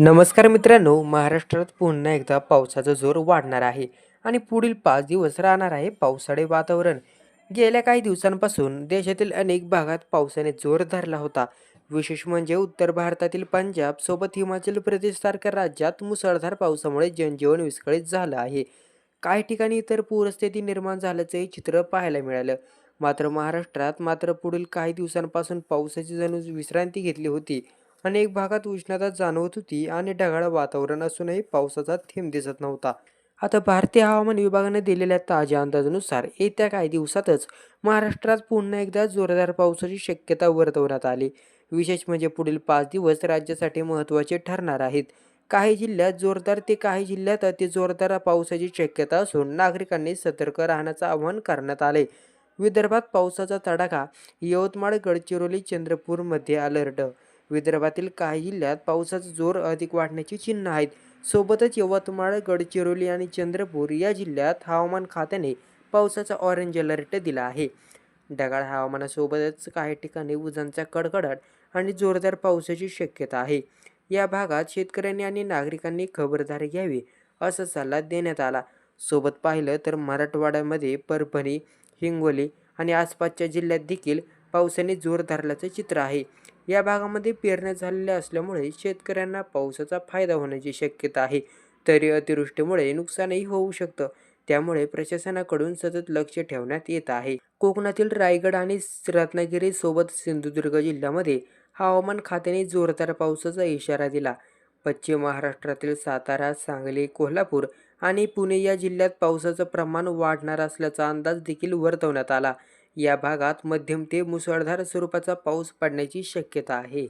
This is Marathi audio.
नमस्कार मित्रांनो महाराष्ट्रात पुन्हा एकदा पावसाचा जोर वाढणार आहे आणि पुढील पाच दिवस राहणार आहे पावसाळे वातावरण. गेल्या काही दिवसांपासून देशातील अनेक भागात पावसाने जोर धरला होता. विशेष म्हणजे उत्तर भारतातील पंजाब सोबत हिमाचल प्रदेशसारख्या राज्यात मुसळधार पावसामुळे जनजीवन विस्कळीत झालं आहे. काही ठिकाणी तर पूरस्थिती निर्माण झाल्याचंही चित्र पाहायला मिळालं. मात्र महाराष्ट्रात मात्र पुढील काही दिवसांपासून पावसाची जणू विश्रांती घेतली होती. अनेक भागात उष्णता जाणवत होती आणि ढगाळ वातावरण असूनही पावसाचा थेंब दिसत नव्हता. आता भारतीय हवामान विभागाने दिलेल्या ताज्या अंदाजानुसार येत्या काही दिवसातच महाराष्ट्रात पुन्हा एकदा जोरदार पावसाची शक्यता वर्तवण्यात आली. विशेष म्हणजे पुढील पाच दिवस राज्यासाठी महत्त्वाचे ठरणार आहेत. काही जिल्ह्यात जोरदार ते काही जिल्ह्यात अति जोरदार पावसाची शक्यता असून नागरिकांनी सतर्क राहण्याचं आवाहन करण्यात आले. विदर्भात पावसाचा तडाखा यवतमाळ गडचिरोली चंद्रपूरमध्ये अलर्ट विदर्भातील काही जिल्ह्यात पावसाचा जोर अधिक वाढण्याची चिन्ह आहेत. सोबतच यवतमाळ गडचिरोली आणि चंद्रपूर या जिल्ह्यात हवामान खात्याने पावसाचा ऑरेंज अलर्ट दिला आहे. ढगाळ हवामानासोबतच काही ठिकाणी उजांचा कडकडाट आणि जोरदार पावसाची शक्यता आहे. या भागात शेतकऱ्यांनी आणि नागरिकांनी खबरदारी घ्यावी असा सल्ला देण्यात आला. सोबत पाहिलं तर मराठवाड्यामध्ये परभणी हिंगोली आणि आसपासच्या जिल्ह्यात देखील पावसाने जोर धरल्याचं चित्र आहे. या भागामध्ये पेरण्या झालेल्या असल्यामुळे शेतकऱ्यांना पावसाचा फायदा होण्याची शक्यता आहे. तरी अतिवृष्टीमुळे नुकसानही होऊ शकतं. त्यामुळे प्रशासनाकडून सतत लक्ष ठेवण्यात येत आहे. कोकणातील रायगड आणि रत्नागिरी सोबत सिंधुदुर्ग जिल्ह्यामध्ये हवामान खात्याने जोरदार पावसाचा इशारा दिला. पश्चिम महाराष्ट्रातील सातारा सांगली कोल्हापूर आणि पुणे या जिल्ह्यात पावसाचं प्रमाण वाढणार असल्याचा अंदाज देखील वर्तवण्यात आला. या भागात मध्यम ते मुसळधार स्वरूपाचा पाऊस पडण्याची शक्यता आहे.